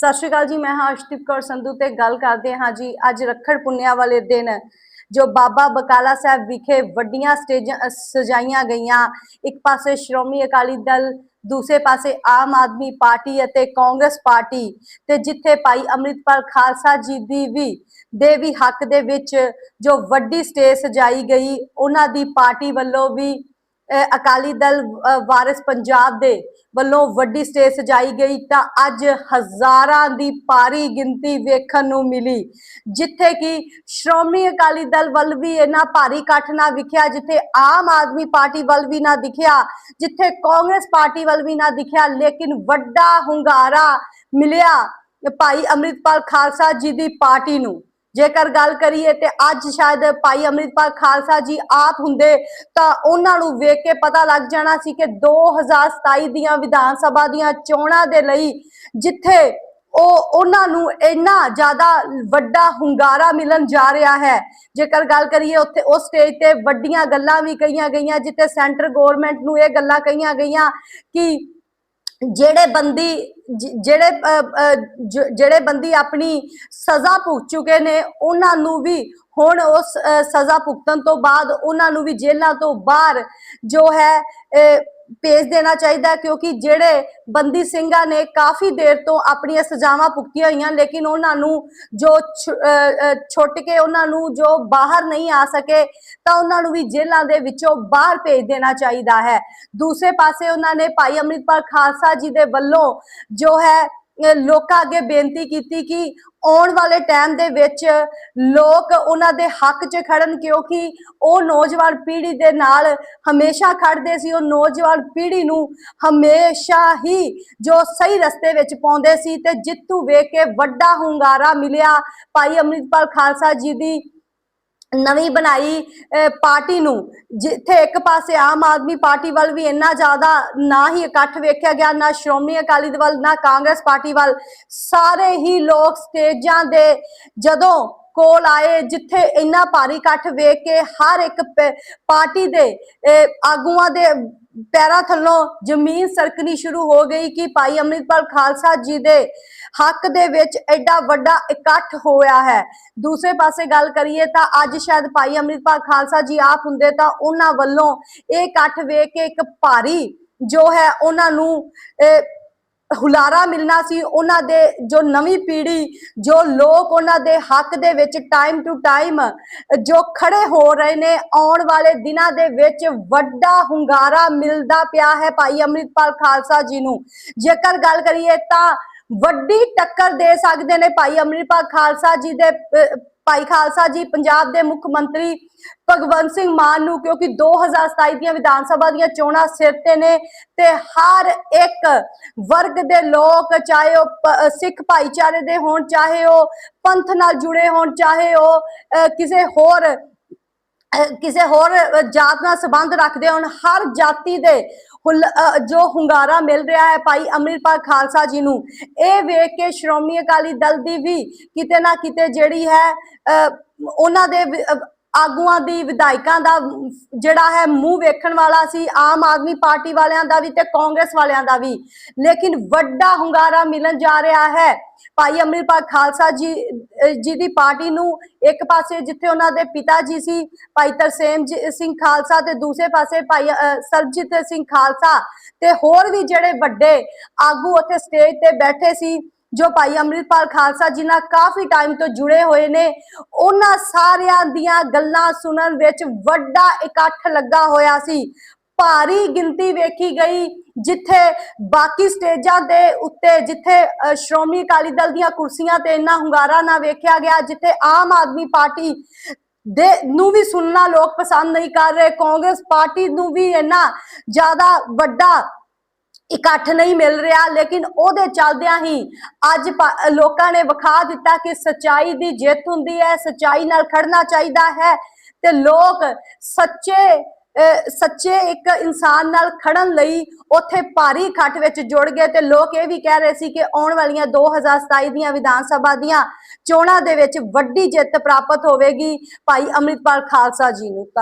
ਸਤਿ ਸ਼੍ਰੀ ਅਕਾਲ ਜੀ, ਮੈਂ ਹਾਂ ਅਰਸ਼ਦੀਪ ਕੌਰ ਸੰਧੂ ਤੇ ਗੱਲ ਕਰਦੇ ਹਾਂ ਜੀ ਅੱਜ ਰੱਖੜ ਪੁੰਨਿਆ ਵਾਲੇ ਦਿਨ, ਜੋ ਬਾਬਾ ਬਕਾਲਾ ਸਾਹਿਬ ਵਿਖੇ ਵੱਡੀਆਂ ਸਟੇਜਾਂ ਸਜਾਈਆਂ ਗਈਆਂ। ਇੱਕ ਪਾਸੇ ਸ਼੍ਰੋਮਣੀ ਅਕਾਲੀ ਦਲ, ਦੂਸਰੇ ਪਾਸੇ ਆਮ ਆਦਮੀ ਪਾਰਟੀ ਅਤੇ ਕਾਂਗਰਸ ਪਾਰਟੀ ਤੇ ਜਿੱਥੇ ਭਾਈ ਅੰਮ੍ਰਿਤਪਾਲ ਖਾਲਸਾ ਜੀ ਦੀ ਵੀ, ਦੇ ਵੀ ਹੱਕ ਦੇ ਵਿੱਚ ਜੋ ਵੱਡੀ ਸਟੇਜ ਸਜਾਈ ਗਈ, ਉਹਨਾਂ ਦੀ ਪਾਰਟੀ ਵੱਲੋਂ ਵੀ ਅਕਾਲੀ ਦਲ ਵਾਰਿਸ ਪੰਜਾਬ ਦੇ ਵੱਲੋਂ ਵੱਡੀ ਸਟੇਜ ਸਜਾਈ ਗਈ ਤਾਂ ਅੱਜ ਹਜ਼ਾਰਾਂ ਦੀ ਭਾਰੀ ਗਿਣਤੀ ਵੇਖਣ ਨੂੰ ਮਿਲੀ। ਜਿੱਥੇ ਕਿ ਸ਼੍ਰੋਮਣੀ ਅਕਾਲੀ ਦਲ ਵੱਲ ਵੀ ਇਹਨਾਂ ਭਾਰੀ ਇਕੱਠ ਨਾ ਵਿਖਿਆ, ਜਿੱਥੇ ਆਮ ਆਦਮੀ ਪਾਰਟੀ ਵੱਲ ਵੀ ਨਾ ਦਿਖਿਆ, ਜਿੱਥੇ ਕਾਂਗਰਸ ਪਾਰਟੀ ਵੱਲ ਵੀ ਨਾ ਦਿਖਿਆ, ਲੇਕਿਨ ਵੱਡਾ ਹੁੰਗਾਰਾ ਮਿਲਿਆ ਭਾਈ ਅੰਮ੍ਰਿਤਪਾਲ ਖਾਲਸਾ ਜੀ ਦੀ ਪਾਰਟੀ ਨੂੰ। ਜੇਕਰ ਗੱਲ ਕਰੀਏ ਤੇ ਅੱਜ ਸ਼ਾਇਦ ਭਾਈ ਅੰਮ੍ਰਿਤਪਾਲ ਖਾਲਸਾ ਜੀ ਆਪ ਹੁੰਦੇ ਤਾਂ ਉਹਨਾਂ ਨੂੰ ਵੇਖ ਕੇ ਪਤਾ ਲੱਗ ਜਾਣਾ ਸੀ ਕਿ 2027 ਦੀਆਂ ਵਿਧਾਨ ਸਭਾ ਦੀਆਂ ਚੋਣਾਂ ਦੇ ਲਈ ਜਿੱਥੇ ਉਹ ਉਹਨਾਂ ਨੂੰ ਇੰਨਾ ਜ਼ਿਆਦਾ ਵੱਡਾ ਹੁੰਗਾਰਾ ਮਿਲਣ ਜਾ ਰਿਹਾ ਹੈ। ਜੇਕਰ ਗੱਲ ਕਰੀਏ ਉੱਥੇ ਉਸ ਸਟੇਜ ਤੇ ਵੱਡੀਆਂ ਗੱਲਾਂ ਵੀ ਕਹੀਆਂ ਗਈਆਂ, ਜਿੱਥੇ ਸੈਂਟਰ ਗਵਰਨਮੈਂਟ ਨੂੰ ਇਹ ਗੱਲਾਂ ਕਹੀਆਂ ਗਈਆਂ ਕਿ ਜਿਹੜੇ ਬੰਦੀ ਜਿਹੜੇ ਅ, ਅ, ਜ- ਜਿਹੜੇ ਬੰਦੀ ਆਪਣੀ ਸਜ਼ਾ ਭੁਗਤ ਚੁੱਕੇ ਨੇ ਉਹਨਾਂ ਨੂੰ ਵੀ ਹੁਣ ਉਸ ਸਜ਼ਾ ਭੁਗਤਣ ਤੋਂ ਬਾਅਦ ਉਹਨਾਂ ਨੂੰ ਵੀ ਜੇਲ੍ਹਾਂ ਤੋਂ ਬਾਹਰ ਜੋ ਹੈ ਅ, ਭੇਜ ਦੇਣਾ ਚਾਹੀਦਾ ਕਿਉਂਕਿ ਜਿਹੜੇ ਬੰਦੀ ਸਿੰਘਾਂ ਨੇ ਕਾਫੀ ਦੇਰ ਤੋਂ ਆਪਣੀਆਂ ਸਜ਼ਾਵਾਂ ਭੁਗਤੀਆਂ ਹੋਈਆਂ ਲੇਕਿਨ ਉਹਨਾਂ ਨੂੰ ਜੋ ਛੁ- ਅ, ਛੁੱਟ ਕੇ ਉਹਨਾਂ ਨੂੰ ਜੋ ਬਾਹਰ ਨਹੀਂ ਆ ਸਕੇ ਤਾਂ ਉਹਨਾਂ ਨੂੰ ਵੀ ਜੇਲ੍ਹਾਂ ਦੇ ਵਿੱਚੋਂ ਬਾਹਰ ਭੇਜ ਦੇਣਾ ਚਾਹੀਦਾ ਹੈ। ਦੂਸਰੇ ਪਾਸੇ ਉਹਨਾਂ ਨੇ ਭਾਈ ਅੰਮ੍ਰਿਤਪਾਲ ਖਾਲਸਾ ਜੀ ਦੇ ਵੱਲੋਂ ਜੋ ਹੈ ਲੋਕਾਂ ਅੱਗੇ ਬੇਨਤੀ ਕੀਤੀ ਕਿ ਆਉਣ ਵਾਲੇ ਟਾਈਮ ਦੇ ਵਿੱਚ ਲੋਕ ਉਹਨਾਂ ਦੇ ਹੱਕ 'ਚ ਖੜਨ ਕਿਉਂਕਿ ਉਹ ਨੌਜਵਾਨ ਪੀੜ੍ਹੀ ਦੇ ਨਾਲ ਹਮੇਸ਼ਾ ਖੜਦੇ ਸੀ, ਉਹ ਨੌਜਵਾਨ ਪੀੜ੍ਹੀ ਨੂੰ ਹਮੇਸ਼ਾ ਹੀ ਜੋ ਸਹੀ ਰਸਤੇ ਵਿੱਚ ਪਾਉਂਦੇ ਸੀ ਤੇ ਜਿੱਤੂ ਵੇਖ ਕੇ ਵੱਡਾ ਹੁੰਗਾਰਾ ਮਿਲਿਆ। ਭਾਈ ਅੰਮ੍ਰਿਤਪਾਲ ਖਾਲਸਾ ਜੀ ਦੀ ਨਵੀਂ ਬਣਾਈ ਪਾਰਟੀ ਨੂੰ ਜਿੱਥੇ ਇੱਕ ਪਾਸੇ ਆਮ ਆਦਮੀ ਪਾਰਟੀ ਵੱਲ ਵੀ ਇੰਨਾ ਜ਼ਿਆਦਾ ਨਾ ਹੀ ਇਕੱਠ ਵੇਖਿਆ ਗਿਆ ਨਾ ਸ਼੍ਰੋਮਣੀ ਅਕਾਲੀ ਦਲ ਨਾ ਕਾਂਗਰਸ ਪਾਰਟੀ ਵੱਲ ਸਾਰੇ ਹੀ ਲੋਕ ਸਟੇਜਾਂ ਦੇ ਜਦੋਂ ਕੋਲ ਆਏ ਜਿੱਥੇ ਇੰਨਾ ਭਾਰੀ ਇਕੱਠ ਵੇਖ ਕੇ ਹਰ ਇੱਕ ਪਾਰਟੀ ਦੇ ਅਹ, ਆਗੂਆਂ ਦੇ ਪੈਰਾਂ ਥੱਲੋਂ ਜ਼ਮੀਨ ਸਰਕਣੀ ਸ਼ੁਰੂ ਹੋ ਗਈ ਕਿ ਭਾਈ ਅੰਮ੍ਰਿਤਪਾਲ ਖਾਲਸਾ ਜੀ ਦੇ ਹੱਕ ਦੇ ਵਿੱਚ ਐਡਾ ਵੱਡਾ ਇਕੱਠ ਹੋਇਆ ਹੈ। ਦੂਸਰੇ ਪਾਸੇ ਗੱਲ ਕਰੀਏ ਤਾਂ ਅੱਜ ਸ਼ਾਇਦ ਭਾਈ ਅੰਮ੍ਰਿਤਪਾਲ ਖਾਲਸਾ ਜੀ ਆਪ ਹੁੰਦੇ ਤਾਂ ਉਹਨਾਂ ਵੱਲੋਂ ਇਹ ਇਕੱਠ ਵੇਖ ਕੇ ਇੱਕ ਭਾਰੀ ਜੋ ਹੈ ਉਹਨਾਂ ਨੂੰ ਹੁਲਾਰਾ ਮਿਲਣਾ ਸੀ, ਉਹਨਾਂ ਦੇ ਜੋ ਨਵੀਂ ਪੀੜ੍ਹੀ, ਜੋ ਲੋਕ ਉਹਨਾਂ ਦੇ ਹੱਕ ਦੇ ਵਿੱਚ ਟਾਈਮ ਟੂ ਟਾਈਮ ਜੋ ਖੜੇ ਹੋ ਰਹੇ ਨੇ, ਆਉਣ ਵਾਲੇ ਦਿਨਾਂ ਦੇ ਵਿੱਚ ਵੱਡਾ ਹੁੰਗਾਰਾ ਮਿਲਦਾ ਪਿਆ ਹੈ ਭਾਈ ਅੰਮ੍ਰਿਤਪਾਲ ਖਾਲਸਾ ਜੀ ਨੂੰ। ਜੇਕਰ ਗੱਲ ਕਰੀਏ ਤਾਂ ਵੱਡੀ ਟੱਕਰ ਦੇ ਸਕਦੇ ਨੇ ਭਾਈ ਅੰਮ੍ਰਿਤਪਾਲ ਖਾਲਸਾ ਜੀ ਦੇ ਭਾਈ ਖਾਲਸਾ ਜੀ, ਪੰਜਾਬ ਦੇ ਮੁੱਖ ਮੰਤਰੀ ਭਗਵੰਤ ਸਿੰਘ ਮਾਨ ਨੂੰ, ਕਿਉਂਕਿ 2027 ਦੀਆਂ ਵਿਧਾਨ ਸਭਾ ਦੀਆਂ ਚੋਣਾਂ ਸਿਰ ਤੇ ਨੇ ਤੇ ਹਰ ਇੱਕ ਵਰਗ ਦੇ ਲੋਕ, ਚਾਹੇ ਉਹ ਸਿੱਖ ਭਾਈਚਾਰੇ ਦੇ ਹੋਣ, ਚਾਹੇ ਉਹ ਪੰਥ ਨਾਲ ਜੁੜੇ ਹੋਣ, ਚਾਹੇ ਉਹ ਕਿਸੇ ਹੋਰ ਕਿਸੇ ਹੋਰ ਜਾਤ ਨਾਲ ਸੰਬੰਧ ਰੱਖਦੇ ਹੋਣ, ਹਰ ਜਾਤੀ ਦੇ ਹੁਲ- ਅਹ, ਜੋ ਹੁੰਗਾਰਾ ਮਿਲ ਰਿਹਾ ਹੈ ਭਾਈ ਅੰਮ੍ਰਿਤਪਾਲ ਖਾਲਸਾ ਜੀ ਨੂੰ, ਇਹ ਵੇਖ ਕੇ ਸ਼੍ਰੋਮਣੀ ਅਕਾਲੀ ਦਲ ਦੀ ਵੀ ਕਿਤੇ ਨਾ ਕਿਤੇ ਜਿਹੜੀ ਹੈ, ਅਹ, ਉਹਨਾਂ ਦੇ ਆਗੂਆਂ ਦੀ, ਵਿਧਾਇਕਾਂ ਦਾ, ਜਿਹੜਾ ਹੈ ਮੂੰਹ ਵੇਖਣ ਵਾਲਾ ਸੀ, ਆਮ ਆਦਮੀ ਪਾਰਟੀ ਵਾਲਿਆਂ ਦਾ ਵੀ ਤੇ ਕਾਂਗਰਸ ਵਾਲਿਆਂ ਦਾ ਵੀ। ਲੇਕਿਨ ਵੱਡਾ ਹੁੰਗਾਰਾ ਮਿਲਣ ਜਾ ਰਿਹਾ ਹੈ। ਭਾਈ ਅੰਮ੍ਰਿਤਪਾਲ ਖਾਲਸਾ ਜੀ ਜੀ ਦੀ ਪਾਰਟੀ ਨੂੰ ਇੱਕ ਪਾਸੇ ਜਿੱਥੇ ਉਹਨਾਂ ਦੇ ਪਿਤਾ ਜੀ ਸੀ, ਭਾਈ ਤਰਸੇਮ ਜੀ- ਸਿੰਘ ਖਾਲਸਾ ਤੇ ਦੂਸਰੇ ਪਾਸੇ ਭਾਈ ਸਰਬਜੀਤ ਸਿੰਘ ਖਾਲਸਾ ਤੇ ਹੋਰ ਵੀ ਜਿਹੜੇ ਵੱਡੇ ਆਗੂ ਉੱਥੇ ਸਟੇਜ ਤੇ ਬੈਠੇ ਸੀ ਜੋ ਭਾਈ ਅੰਮ੍ਰਿਤਪਾਲ ਖਾਲਸਾ ਜੀ ਨਾਲ ਕਾਫੀ ਟਾਈਮ ਤੋਂ ਜੁੜੇ ਹੋਏ ਨੇ ਉਹਨਾਂ ਸਾਰਿਆਂ ਦੀਆਂ ਗੱਲਾਂ ਸੁਣਨ ਵਿੱਚ ਵੱਡਾ ਇਕੱਠ ਲੱਗਾ ਹੋਇਆ ਸੀ। ਭਾਰੀ ਗਿਣਤੀ ਵੇਖੀ ਗਈ ਜਿੱਥੇ ਬਾਕੀ ਸਟੇਜਾਂ ਦੇ ਉੱਤੇ ਜਿੱਥੇ ਅਹ, ਸ਼੍ਰੋਮਣੀ ਅਕਾਲੀ ਦਲ ਦੀਆਂ ਕੁਰਸੀਆਂ ਤੇ ਇੰਨਾ ਹੁੰਗਾਰਾ ਨਾ ਵੇਖਿਆ ਗਿਆ ਜਿੱਥੇ ਆਮ ਆਦਮੀ ਪਾਰਟੀ ਦੇ ਨੂੰ ਵੀ ਸੁਣਨਾ ਲੋਕ ਪਸੰਦ ਨਹੀਂ ਕਰ ਰਹੇ ਕਾਂਗਰਸ ਪਾਰਟੀ ਨੂੰ ਵੀ ਇੰਨਾ ਜ਼ਿਆਦਾ ਵੱਡਾ ਇਕੱਠ ਨਹੀਂ ਮਿਲ ਰਿਹਾ, ਲੇਕਿਨ ਉਹਦੇ ਚੱਲਦਿਆਂ ਹੀ ਅੱਜ ਲੋਕਾਂ ਨੇ ਵਿਖਾ ਦਿੱਤਾ ਕਿ ਸਚਾਈ ਦੀ ਜਿੱਤ ਹੁੰਦੀ ਹੈ, ਸਚਾਈ ਨਾਲ ਖੜਨਾ ਚਾਹੀਦਾ ਹੈ ਤੇ ਲੋਕ ਸੱਚੇ ਸੱਚੇ ਇੱਕ ਇਨਸਾਨ ਨਾਲ ਖੜਨ ਲਈ ਉੱਥੇ ਭਾਰੀ ਇਕੱਠ ਵਿੱਚ ਜੁੜ ਗਏ ਤੇ ਲੋਕ ਇਹ ਵੀ ਕਹਿ ਰਹੇ ਸੀ ਕਿ ਆਉਣ ਵਾਲੀਆਂ 2027 ਦੀਆਂ ਵਿਧਾਨ ਸਭਾ ਦੀਆਂ ਚੋਣਾਂ ਦੇ ਵਿੱਚ ਵੱਡੀ ਜਿੱਤ ਪ੍ਰਾਪਤ ਹੋਵੇਗੀ। ਭਾਈ ਅੰਮ੍ਰਿਤਪਾਲ ਖਾਲਸਾ ਜੀ ਨੂੰ